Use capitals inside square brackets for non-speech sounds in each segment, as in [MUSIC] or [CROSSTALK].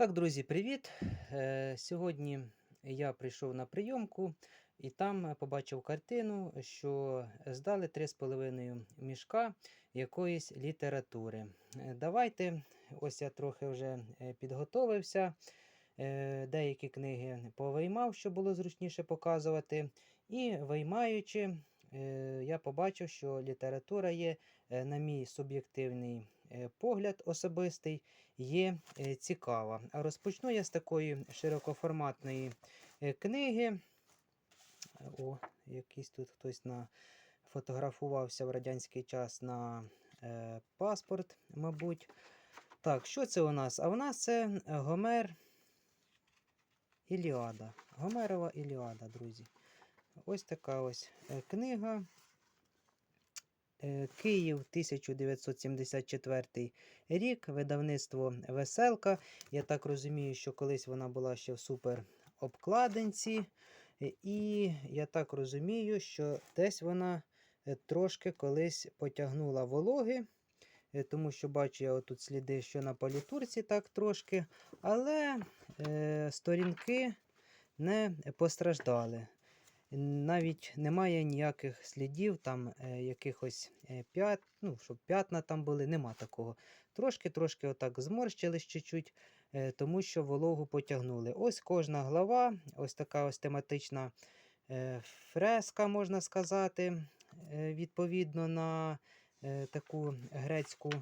Так, друзі, привіт! Е, Сьогодні я прийшов на прийомку і там е, побачив картину, що здали 3,5 мішка якоїсь літератури. Е, Давайте, ось я трохи вже підготовився. Деякі книги повиймав, щоб було зручніше показувати. І виймаючи, я побачив, що література є, на мій суб'єктивний погляд особистий, є е, цікава. Розпочну я з такої широкоформатної е, книги. О, якийсь тут хтось на... фотографувався в радянський час на е, паспорт, мабуть. Так, що це у нас? А у нас це Гомер Іліада. Гомерова Іліада, друзі. Ось така ось е, книга. Е, Київ 1974 рік, видавництво Веселка. Я так розумію, що колись вона була ще в супер обкладинці. І я так розумію, що десь вона е, трошки колись потягнула вологи, е, тому що бачу я отут сліди, що на політурці так трошки, але е, сторінки не постраждали. Навіть немає ніяких слідів, там е, якихось е, п'ят, ну, щоб п'ятна там були, нема такого. Трошки-трошки отак зморщились чуть-чуть, е, тому що вологу потягнули. Ось кожна глава, ось така ось тематична е, фреска, можна сказати, е, відповідно на е, таку грецьку,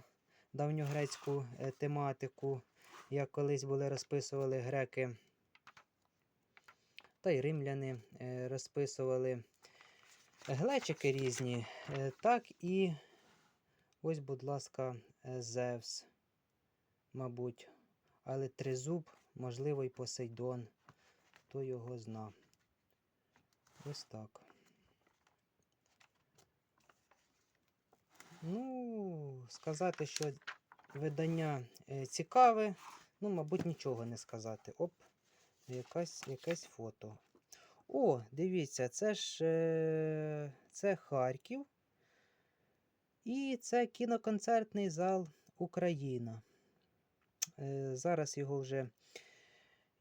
давньогрецьку е, тематику, як колись були розписували греки та й римляни е, розписували глечики різні. Е, Так і ось, будь ласка, е, Зевс, мабуть. Але тризуб, можливо, і Посейдон. Хто його зна. Ось так. Ну, сказати, що видання цікаве, ну, мабуть, нічого не сказати. Оп, якась, якесь фото. О, дивіться, це ж е, це Харків. І це кіноконцертний зал Україна. Е, зараз його вже,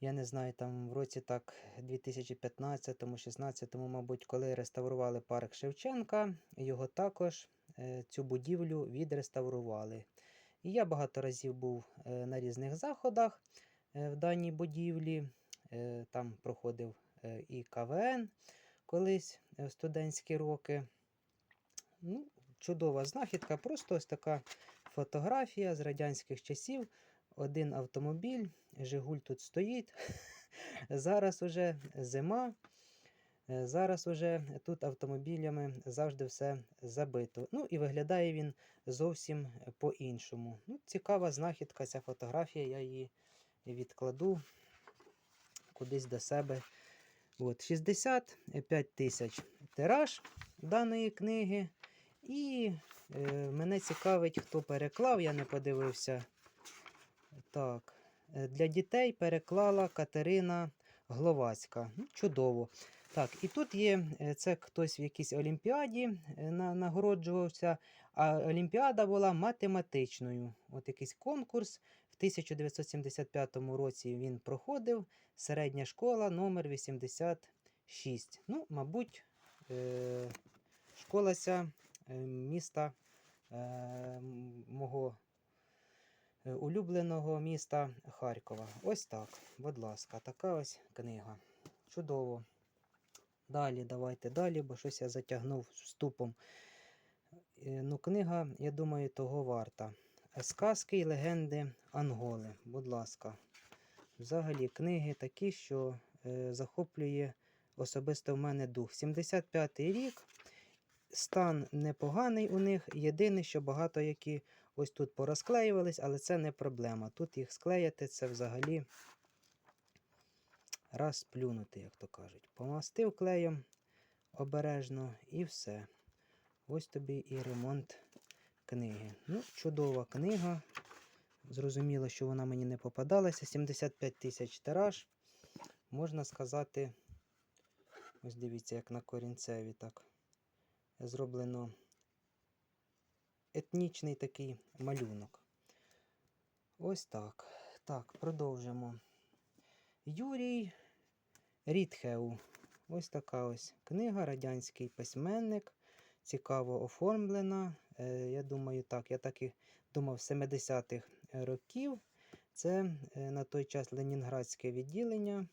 я не знаю, там в році так 2015-16, мабуть, коли реставрували парк Шевченка, його також е, цю будівлю відреставрували. І я багато разів був на різних заходах в даній будівлі. Е, Там проходив е, і КВН колись е, в студентські роки. Ну, чудова знахідка, просто ось така фотографія з радянських часів. Один автомобіль, Жигуль тут стоїть. [LAUGHS] Зараз уже зима. е, Зараз уже тут автомобілями завжди все забито. Ну і виглядає він зовсім по-іншому. Ну, цікава знахідка, ця фотографія, я її відкладу кудись до себе. От, 65 тисяч тираж даної книги. І е, мене цікавить, хто переклав, я не подивився. Так, е, для дітей переклала Катерина Гловацька. Ну, чудово. Так, і тут є е, це хтось в якійсь олімпіаді е, на, нагороджувався, а олімпіада була математичною. От якийсь конкурс. В 1975 році він проходив. Середня школа номер 86. Ну, мабуть, е, школа ця е, міста е, мого улюбленого міста Харкова. Ось так, будь ласка, така ось книга. Чудово. Далі, давайте далі, бо щось я затягнув вступом. Е, Ну, книга, я думаю, того варта. Сказки і легенди Анголи. Будь ласка. Взагалі, книги такі, що е, захоплює особисто в мене дух. 75-й рік. Стан непоганий у них. Єдине, що багато які ось тут порозклеювались, але це не проблема. Тут їх склеїти це взагалі раз плюнути, як то кажуть. Помастив клеєм обережно і все. Ось тобі і ремонт книги. Ну, чудова книга. Зрозуміло, що вона мені не попадалася. 75 тисяч тираж. Можна сказати, ось дивіться, як на корінцеві так зроблено етнічний такий малюнок. Ось так. Так, продовжимо. Юрій Рідхеу. Ось така ось книга, радянський письменник. Цікаво оформлена. Е, я думаю, так, я так і думав, 70-х років. Це е, на той час Ленінградське відділення.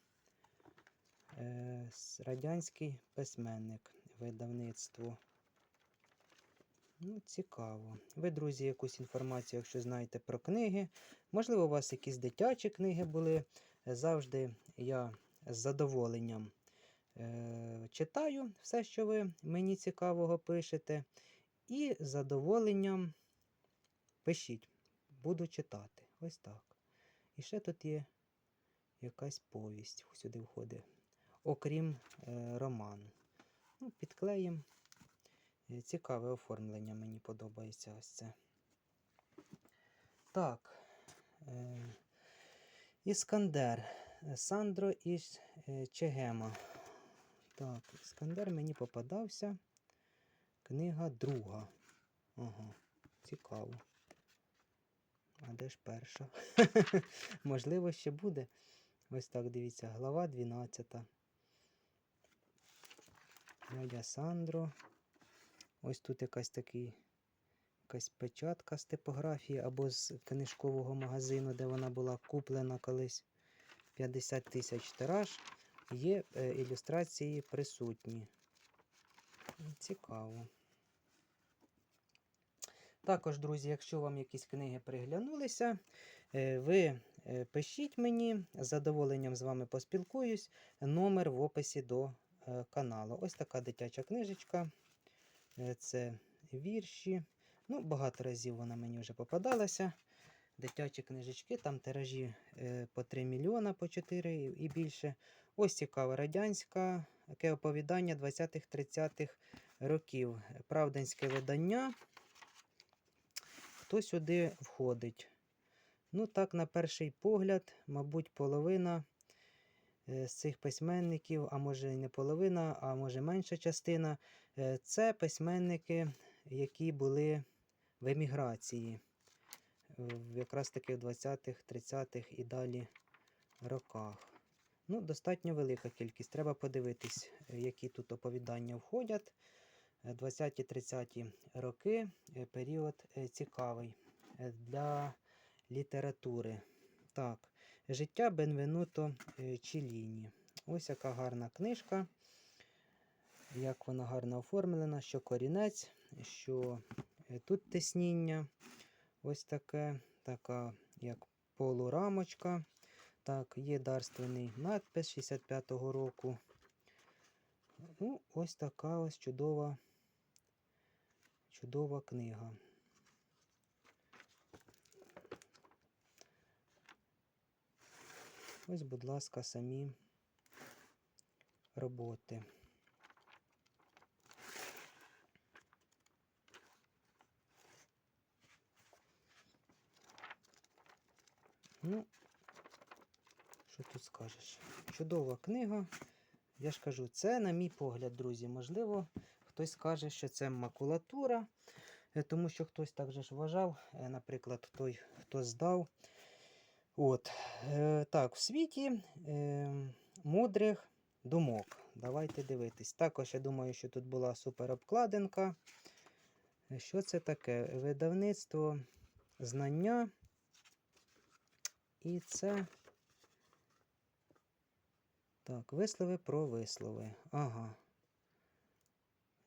Е, радянський письменник, видавництво. Ну, цікаво. Ви, друзі, якусь інформацію, якщо знаєте про книги. Можливо, у вас якісь дитячі книги були. Завжди я з задоволенням е, читаю все, що ви мені цікавого пишете. І з задоволенням пишіть. Буду читати. Ось так. І ще тут є якась повість сюди входить. Окрім е, роману. Ну, підклеїмо. Е, Цікаве оформлення, мені подобається ось це. Так. Е, Іскандер. Сандро із е, Чегема. Так, Іскандер мені попадався. Книга друга. Ага, цікаво. А де ж перша? [LAUGHS] Можливо, ще буде. Ось так, дивіться, глава 12. Дядя Сандро. Ось тут якась такий, якась печатка з типографії або з книжкового магазину, де вона була куплена колись 50 тисяч тираж. Є е, ілюстрації присутні. Цікаво. Також, друзі, якщо вам якісь книги приглянулися, е, ви е, пишіть мені, з задоволенням з вами поспілкуюсь. Номер в описі до е, каналу. Ось така дитяча книжечка. Це вірші. Ну, багато разів вона мені вже попадалася. Дитячі книжечки, там тиражі по 3 мільйона, по 4 і більше. Ось цікаве радянська таке оповідання 20-30-х років. Правдинське видання. Хто сюди входить? Ну, так, на перший погляд, мабуть, половина е, з цих письменників, а може і не половина, а може менша частина. е, Це письменники, які були в еміграції. Якраз таки в 20-х, 30-х і далі роках. Ну, достатньо велика кількість. Треба подивитись, е, які тут оповідання входять. 20-30 роки е, період е, цікавий е, для літератури. Так, Життя Бенвенуто Челіні. Ось яка гарна книжка. Як вона гарно оформлена, що корінець, що тут тисніння. Ось таке, така як полурамочка. Так, є дарственний надпис 65-го року. Ну, ось така ось чудова, чудова книга. Ось, будь ласка, самі роботи. Ну, що тут скажеш? Чудова книга. Я ж кажу, це, на мій погляд, друзі. Можливо, хтось скаже, що це макулатура, е, тому що хтось так же ж вважав, е, наприклад, той, хто здав. От. Е, так, в світі мудрих думок. Давайте дивитись. Також я думаю, що тут була супер обкладинка. Е, Що це таке? Видавництво знання. І це. Так, вислови про вислови. Ага.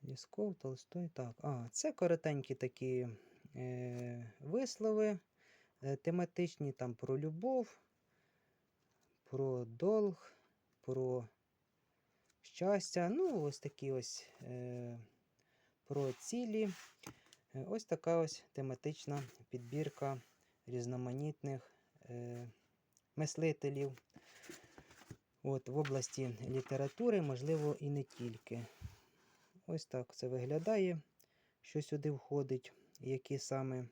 Лісков, Толстой. Так. А, це коротенькі такі е, вислови е, тематичні там про любов, про долг, про щастя. Ну, ось такі ось е, про цілі. Е, Ось така ось тематична підбірка різноманітних е, мислителів. От, в області літератури, можливо, і не тільки. Ось так це виглядає, що сюди входить, які саме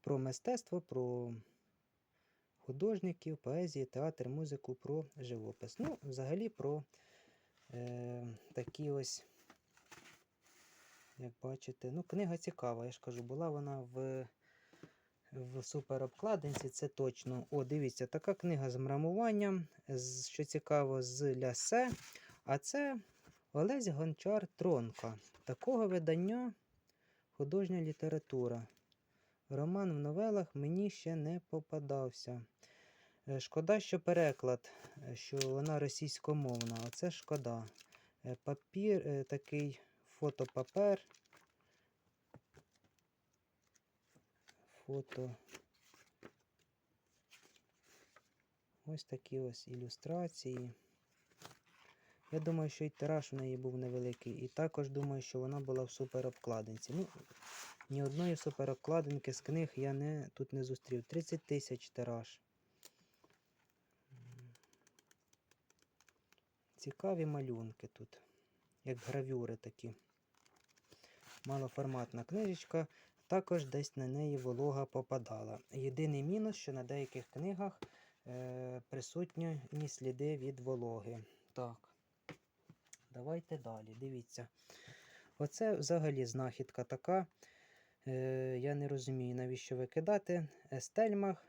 про мистецтво, про художників, поезії, театр, музику, про живопис. Ну, взагалі про е, такі ось, як бачите, ну, книга цікава, я ж кажу, була вона в в суперобкладинці, це точно. О, дивіться, така книга з мрамуванням, що цікаво, з лясе. А це Олесь Гончар Тронка. Такого видання художня література. Роман в новелах мені ще не попадався. Е, Шкода, що переклад, е, що вона російськомовна. Оце шкода. Е, Папір, такий фотопапер. Фото. Ось такі ось ілюстрації. Я думаю, що і тираж у неї був невеликий. І також думаю, що вона була в суперобкладинці. Ну, ні одної суперобкладинки з книг я не, тут не зустрів. 30 тисяч тираж. Цікаві малюнки тут, як гравюри такі. Малоформатна книжечка, також десь на неї волога попадала. Єдиний мінус, що на деяких книгах е, присутні сліди від вологи. Так. Давайте далі. Дивіться. Оце взагалі знахідка така. Е, я не розумію, навіщо викидати. Е, Стельмах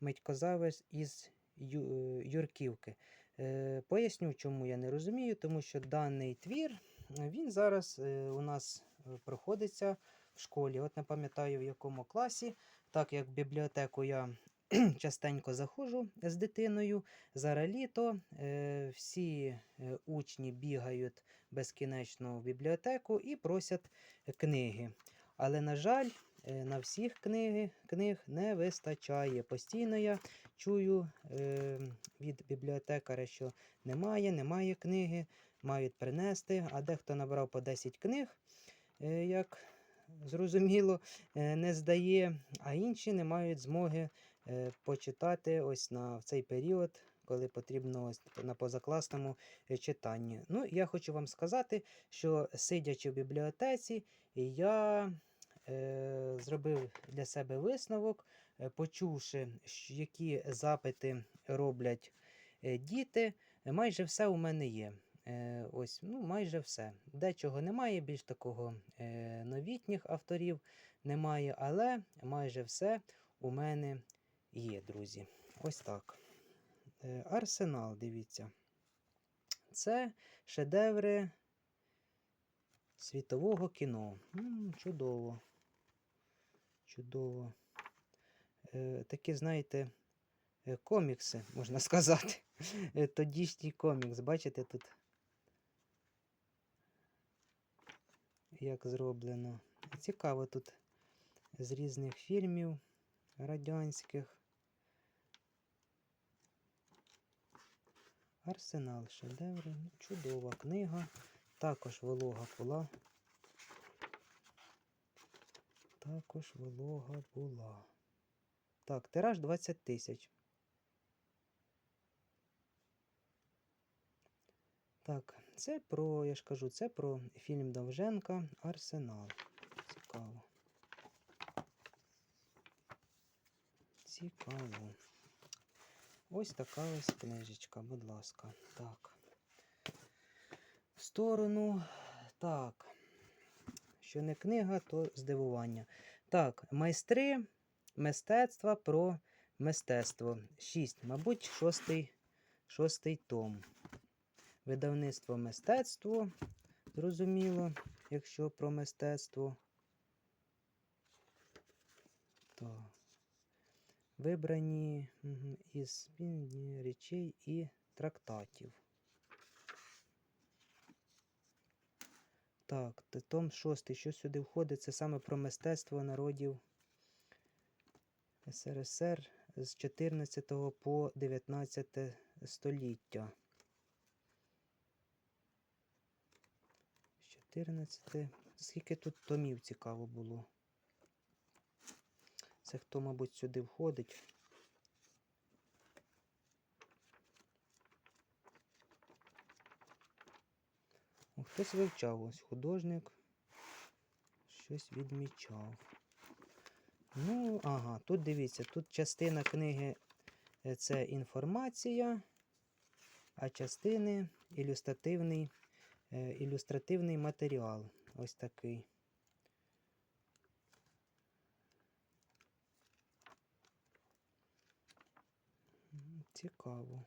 Митькозавець із Ю- е, Юрківки. Е, поясню, чому я не розумію, тому що даний твір він зараз е, у нас проходиться в школі. От не пам'ятаю в якому класі, так як бібліотеку я [CLEARS THROAT] частенько заходжу з дитиною. Зараз літо е, всі е, учні бігають безкінечно в бібліотеку і просять книги. Але, на жаль, е, на всіх книги, книг не вистачає. Постійно я чую е, від бібліотекаря, що немає, немає книги, мають принести, а дехто набрав по 10 книг, е, як зрозуміло, е, не здає, а інші не мають змоги почитати ось на в цей період, коли потрібно ось на позакласному е, читанні. Ну, я хочу вам сказати, що сидячи в бібліотеці, я е, зробив для себе висновок, е, почувши, які запити роблять е, діти, е, майже все у мене є. Е, ось, ну, майже все. Дечого немає, більш такого е, новітніх авторів немає, але майже все у мене є, друзі. Ось так. Е, Арсенал, дивіться. Це шедеври світового кіно. Чудово. Чудово. Е, такі, знаєте, е, комікси, можна [LAUGHS] сказати. Тодішній комікс. Бачите тут? Як зроблено. Цікаво тут з різних фільмів радянських. Арсенал шедеври. Чудова книга. Також волога була. Також волога була. Так, тираж 20 тисяч. Так, це про, я ж кажу, це про фільм Довженка Арсенал. Цікаво. Цікаво. Ось така ось книжечка, будь ласка. Так. В сторону. Так. Що не книга, то здивування. Так, майстри мистецтва про мистецтво. 6. Мабуть, шостий, шостий том. Видавництво мистецтво. Зрозуміло, якщо про мистецтво. Вибрані із речей і трактатів. Так, том 6, що сюди входить, це саме про мистецтво народів СРСР з 14 по 19 століття. З 14. Скільки тут томів цікаво було? Це хто, мабуть, сюди входить. О, хтось вивчав ось художник. Щось відмічав. Ну, ага, тут дивіться, тут частина книги е, це інформація, а частини ілюстративний, е, ілюстративний матеріал. Ось такий. Цікаво.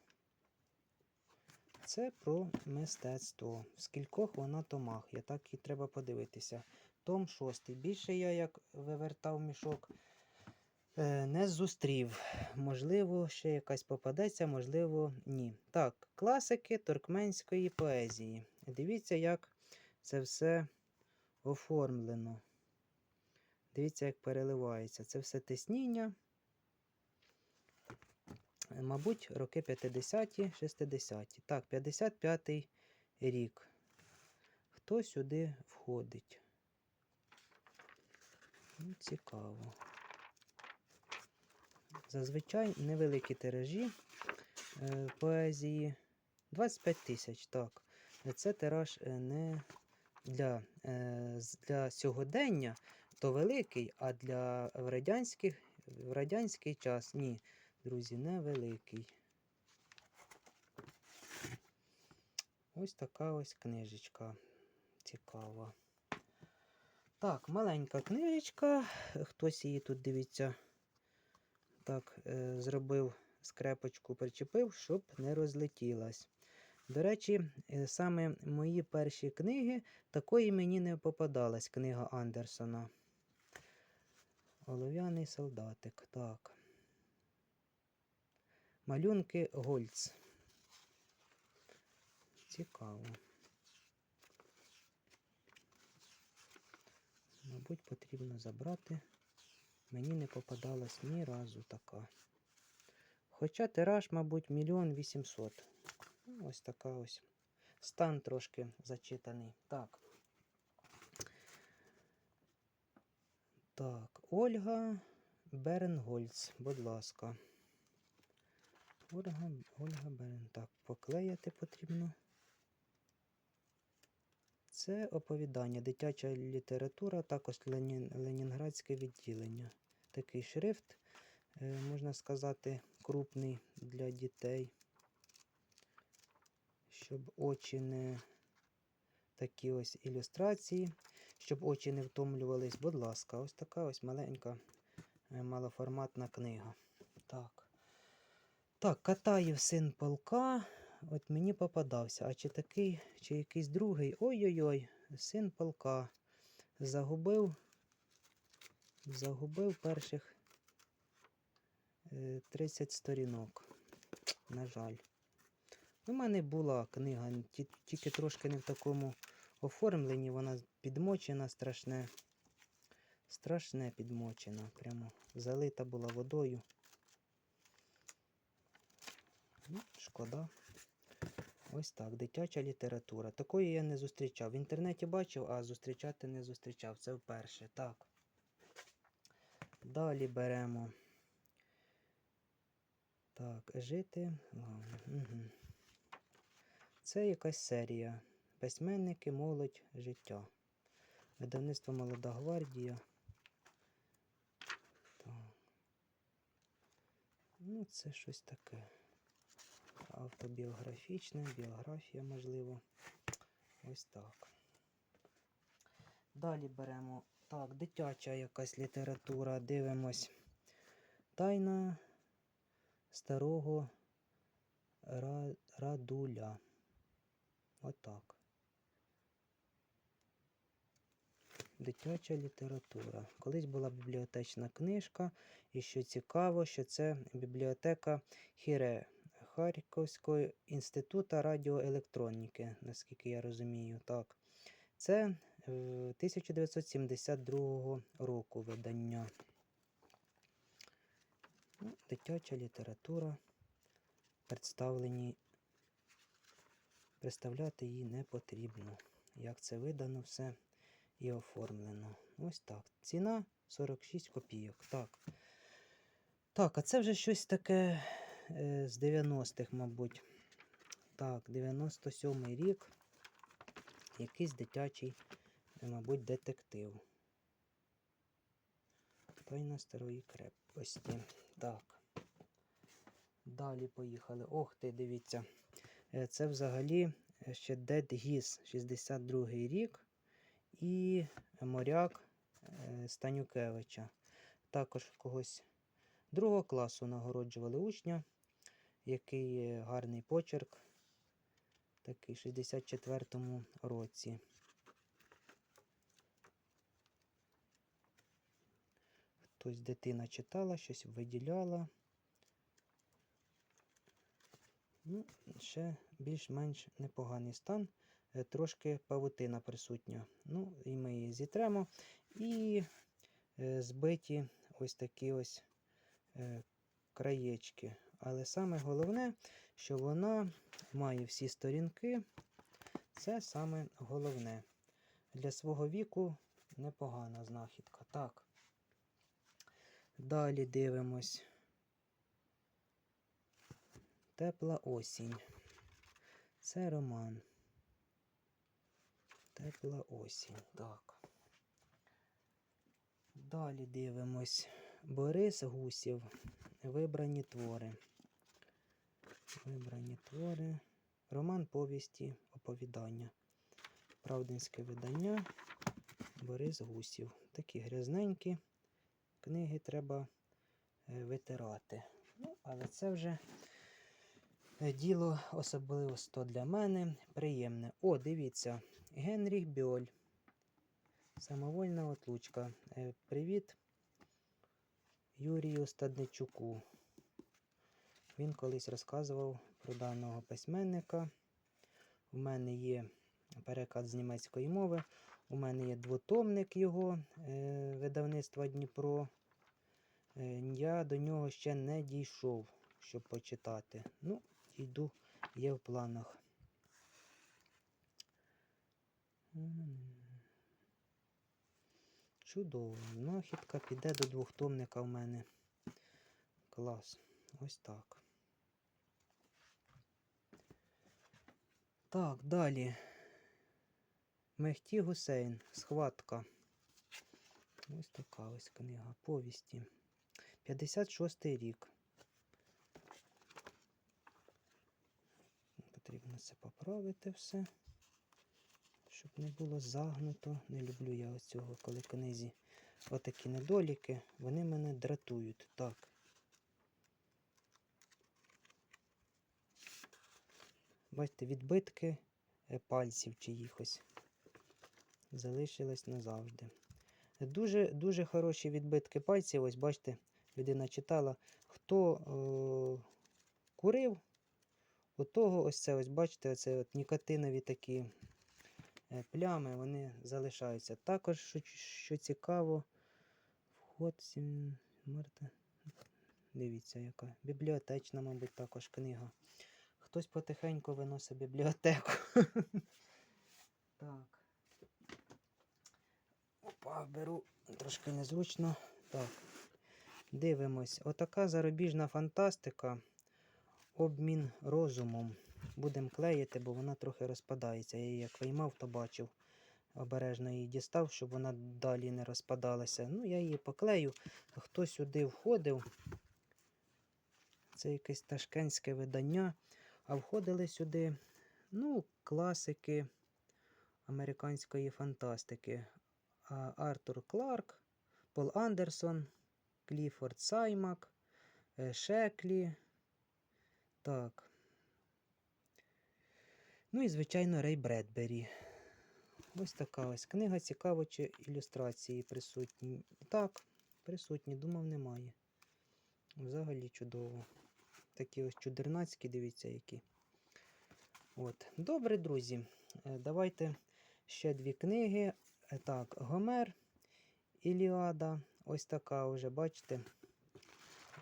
Це про мистецтво. В скількох вона томах. Я так і треба подивитися. Том шостий. Більше я, як вивертав мішок, е, не зустрів. Можливо, ще якась попадеться, можливо, ні. Так, класики туркменської поезії. Дивіться, як це все оформлено. Дивіться, як переливається. Це все тисніння. Е, Мабуть, роки 50-ті, 60-ті. Так, 55-й рік. Хто сюди входить? Ну, цікаво. Зазвичай невеликі тиражі е, поезії. 25 тисяч, так. Це тираж е, не для, е, для сьогодення, то великий, а для в, радянських, в радянський час ні, друзі, невеликий. Ось така ось книжечка цікава. Так, маленька книжечка. Хтось її тут, дивіться, так, е, зробив скрепочку, причепив, щоб не розлетілась. До речі, е, саме мої перші книги такої мені не попадалась книга Андерсона. Олов'яний солдатик. Так. Малюнки Гольц. Цікаво. Мабуть, потрібно забрати. Мені не попадалась ні разу така. Хоча тираж, мабуть, мільйон вісімсот. Ну, Ось така ось. Стан трошки зачитаний. Так. Так, Ольга Беренгольц, будь ласка. Ольга, Ольга Берен. Так, поклеяти потрібно. Це оповідання, дитяча література, також Ленін, Ленінградське відділення. Такий шрифт, е, можна сказати, крупний для дітей. Щоб очі не такі ось ілюстрації, щоб очі не втомлювались. Будь ласка, ось така ось маленька е, малоформатна книга. Так. Так, Катаєв син полка. От мені попадався. А чи такий, чи якийсь другий. Ой-ой-ой, син полка. Загубив. Загубив перших е, 30 сторінок. На жаль. У мене була книга, тільки трошки не в такому оформленні. Вона підмочена страшне. Страшне підмочена. Прямо залита була водою. Ну, шкода. Ось так, дитяча література. Такої я не зустрічав. В інтернеті бачив, а зустрічати не зустрічав. Це вперше. Так. Далі беремо. Так, жити. Це якась серія. Письменники, молодь, життя. Видавництво Молода гвардія. Так. Ну, це щось таке. Автобіографічне, біографія, можливо. Ось так. Далі беремо. Так, дитяча якась література. Дивимось. Тайна старого Радуля. Отак. Дитяча література. Колись була бібліотечна книжка, і що цікаво, що це бібліотека Хіре Харківського інституту радіоелектроніки, наскільки я розумію. Так. Це е, 1972 року видання. Ну, Дитяча література. Представлені. Представляти її не потрібно. Як це видано все і оформлено. Ось так. Ціна 46 копійок. Так. Так, а це вже щось таке е, з 90-х, мабуть. Так, 97-й рік. Якийсь дитячий, е, мабуть, детектив. Тайна старої крепості. Так. Далі поїхали. Ох ти, дивіться. Е, Це взагалі е, ще Dead Geese, 62-й рік. І моряк е, Станюкевича. Також когось другого класу нагороджували учня. Який гарний почерк. Такий 64-му році. Хтось дитина читала, щось виділяла. Ну, ще більш-менш непоганий стан. Е, Трошки павутина присутня. Ну, і ми її зітремо. І е, збиті ось такі ось е, краєчки. Але саме головне, що вона має всі сторінки. Це саме головне. Для свого віку непогана знахідка. Так. Далі дивимось. Тепла осінь. Це роман. Тепла осінь. Так. Далі дивимось. Борис Гусів. Вибрані твори. Вибрані твори. Роман повісті, оповідання. Правдинське видання. Борис Гусів. Такі грязненькі. Книги треба е, витирати. Ну, але це вже е, діло особливо для мене приємне. О, дивіться, Генріх Бьоль. Самовольна отлучка. Е, Привіт Юрію Стадничуку. Він колись розказував про даного письменника. У мене є переклад з німецької мови. У мене є двотомник його е, видавництва Дніпро. Е, я до нього ще не дійшов, щоб почитати. Ну, йду, є в планах. Чудово. Знахідка піде до двохтомника в мене. Клас. Ось так. Так, далі. Мехті Гусейн. Схватка. Ось така ось книга. Повісті. 56-й рік. Потрібно це поправити все. Щоб не було загнуто. Не люблю я ось цього, коли книзі отакі недоліки, вони мене дратують. Так. Бачите, відбитки е, пальців чиїхось залишились назавжди. Дуже дуже хороші відбитки пальців. Ось бачите, людина читала. Хто е, курив, у того ось це, ось бачите, оце от нікотинові такі плями, вони залишаються. Також, що, що цікаво, вход сім... Марта. Дивіться, яка бібліотечна, мабуть, також книга. Хтось потихеньку виносить бібліотеку. [LAUGHS] Так. Опа, беру трошки незручно. Так. Дивимось. Отака зарубіжна фантастика. Обмін розумом. Будемо клеїти, бо вона трохи розпадається. Я її як виймав, то бачив. Обережно її дістав, щоб вона далі не розпадалася. Ну, я її поклею. Хто сюди входив? Це якесь ташкентське видання. А входили сюди, ну, класики американської фантастики. Артур Кларк, Пол Андерсон, Кліфорд Саймак, е, Шеклі. Так. Ну і, звичайно, Рей Бредбері. Ось така ось книга. Цікаво, чи ілюстрації присутні. Так, присутні, думав, немає. Взагалі чудово. Такі ось чудернацькі, дивіться, які. От. Добре, друзі. Е, Давайте ще дві книги. Е, Так, Гомер, Іліада. Ось така вже, бачите,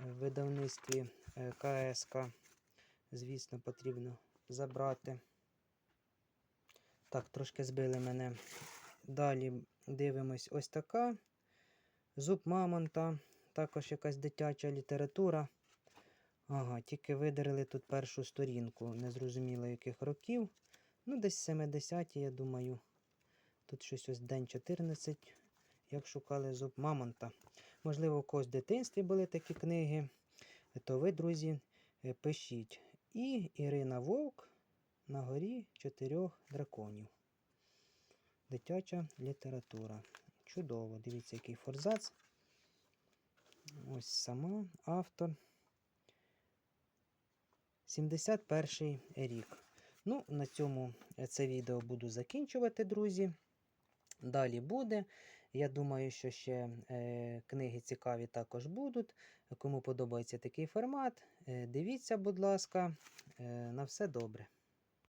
в видавництві е, КСК. Звісно, потрібно забрати. Так, трошки збили мене. Далі дивимось ось така. Зуб Мамонта. Також якась дитяча література. Ага, тільки видерли тут першу сторінку, незрозуміло яких років. Ну, десь 70-ті, я думаю. Тут щось ось день 14, як шукали зуб Мамонта. Можливо, у когось в дитинстві були такі книги. То ви, друзі, е, пишіть. І Ірина Вовк на горі чотирьох драконів. Дитяча література. Чудово. Дивіться, який форзац. Ось сама автор. 71 рік. Ну, на цьому це відео буду закінчувати, друзі. Далі буде. Я думаю, що ще е, книги цікаві також будуть. Кому подобається такий формат, е, дивіться, будь ласка, е, на все добре.